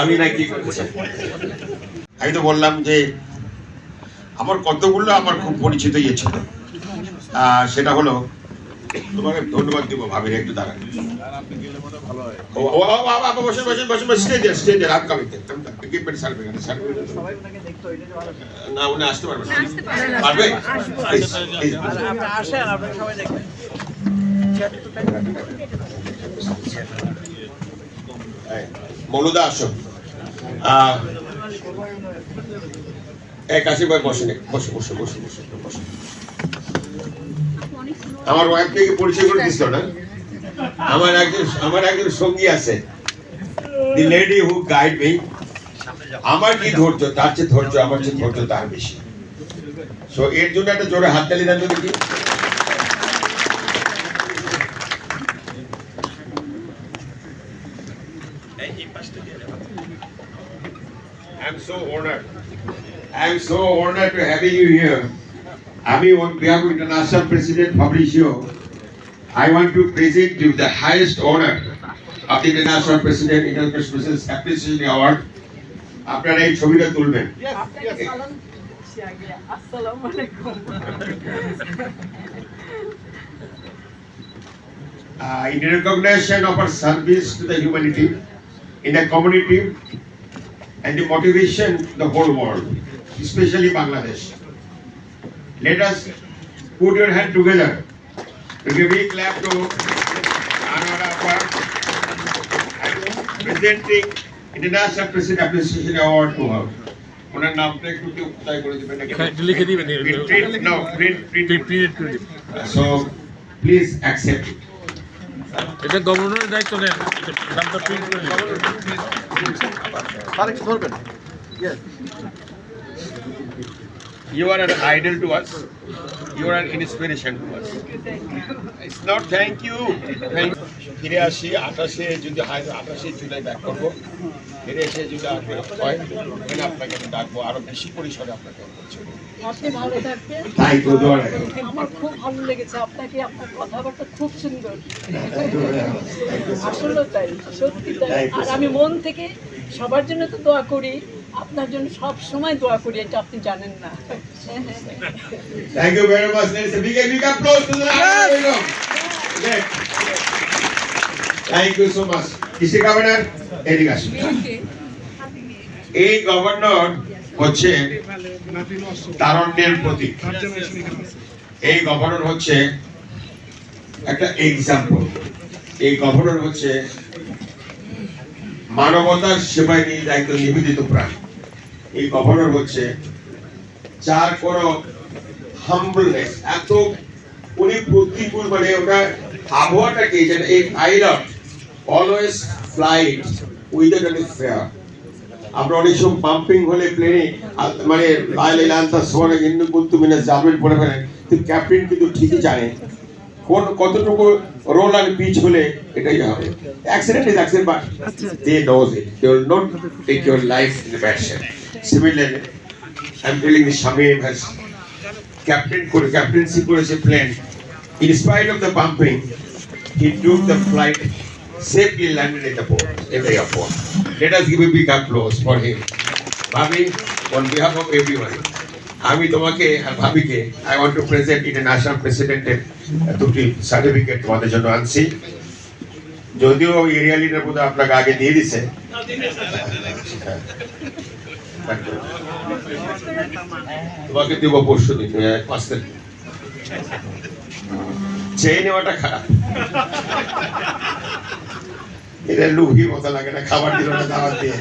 আমি আমি তো বললাম যে আমার কতগুলো আমার খুব পরিচিত ইয়ে ছিল। সেটা হলো তোমাকে ধন্যবাদ দিব ভাবির একটু দাঁড়ান। বসে বসে বসে বসে স্টেজে স্টেজে রাত কামিতে ইকুইপমেন্ট সার্ভে সার্ভে না উনি আসতে পারবে না। পারবে Please, please, please. এই, মৌলুদা আসো। এক আসি ভাই বসে নে বসে বসে বসে বসে বসে আমার ওয়াইফকে কি পরিচয় করে দিছিল না? আমার একজন আমার একজন সঙ্গী আছে। The lady who guide me আমার কি ধৈর্য? তার চেয়ে ধৈর্য, আমার চেয়ে ধৈর্য তার বেশি। সো এর জন্য একটা জোরে হাত তালি দেন তো দেখি I'm so honored. I'm so honored to having you here. Ami, on behalf of International President Fabricio, I want to present you the highest honor of the International President, International President's Appreciation Award. আপনারা এই ছবিটা তুলবেন uh, in recognition of our service to the humanity, in the community, and the motivation to the whole world, especially Bangladesh. Let us put your hand together to give a big clap to Anwar Akbar and presenting International President Appreciation Award to her. ওনার নামটা একটু কেউ কোথায় করে দিবেন নাকি? হ্যাঁ, একটু লিখে দিবেন। Print- print- no, print- print- print করে দিন। So, please accept it. এটা গভর্নরের দায়িত্ব নেন নামটা প্রিন্ট করে দিন। স্যার একটু ধরবেন You are an idol to us. You are an inspiration to us. It's not thank you. Thank ফিরে আসি আঠাশে যদি হয় আঠাশে জুলাই ব্যাক করব। ফিরে এসে যদি আসবে হয় তাহলে আপনাকে আমি ডাকবো। আরও বেশি পরিসরে আপনাকে আমি আপনি ভালো থাকবেন। তাই তো আমার খুব ভালো লেগেছে আপনাকে আপনার কথাবার্তা খুব সুন্দর। আসলে তাই সত্যি তাই। আর আমি মন থেকে সবার জন্য তো দোয়া করি। আপনার জন্য সব সময় দোয়া করি এটা আপনি জানেন না। Very much. Let's big big applause to the Honorable. Yes. Thank you so কিসে গভর্নর এদিকে আসুন। এই গভর্নর হচ্ছে তারণ্যের প্রতীক। এই গভর্নর হচ্ছে একটা এক্সাম্পল এই গভর্নর হচ্ছে মানবতার সেবায় নিয়ে দায়িত্ব নিবেদিত প্রাণ। এই গভর্নর হচ্ছে যার কোনো হাম্বলনেস এত উনি প্রতিকূল মানে ওটা আবহাওয়াটাকে যেটা এই pilot always flight without any fear আমরা অনেক সময় পাম্পিং হলে প্লেনে মানে লাইলে লান্তার সময় কিন্তু কিন্তু মিনে জামিন পড়ে ফেলেন কিন্তু ক্যাপ্টেন কিন্তু ঠিকই জানে। কোন কতটুকু রোল আর পিচ হলে এটাই হবে। Accident is accident but they knows it they will not take your life in the am telling this Shamim has captain করে ক্যাপ্টেন্সি করেছে plane in spite of the pumping he took the flight safely landed in the port, in the airport. Let us give a big applause for him. Bhabi, on behalf of everyone, আমি তোমাকে আর ভাবিকে I want to present international প্রেসিডেন্টের দুটি certificate তোমাদের জন্য আনছি যদিও এরিয়া লিডার বোধহয় আপনাকে আগে দিয়ে দিছে। তোমাকে দিব পরশু দিন পাঁচ তারিখ। চেয়ে নেওয়াটা খারাপ। এটা লুভির মতো লাগে না, খাবার দিল না, দাওয়াত দিয়ে।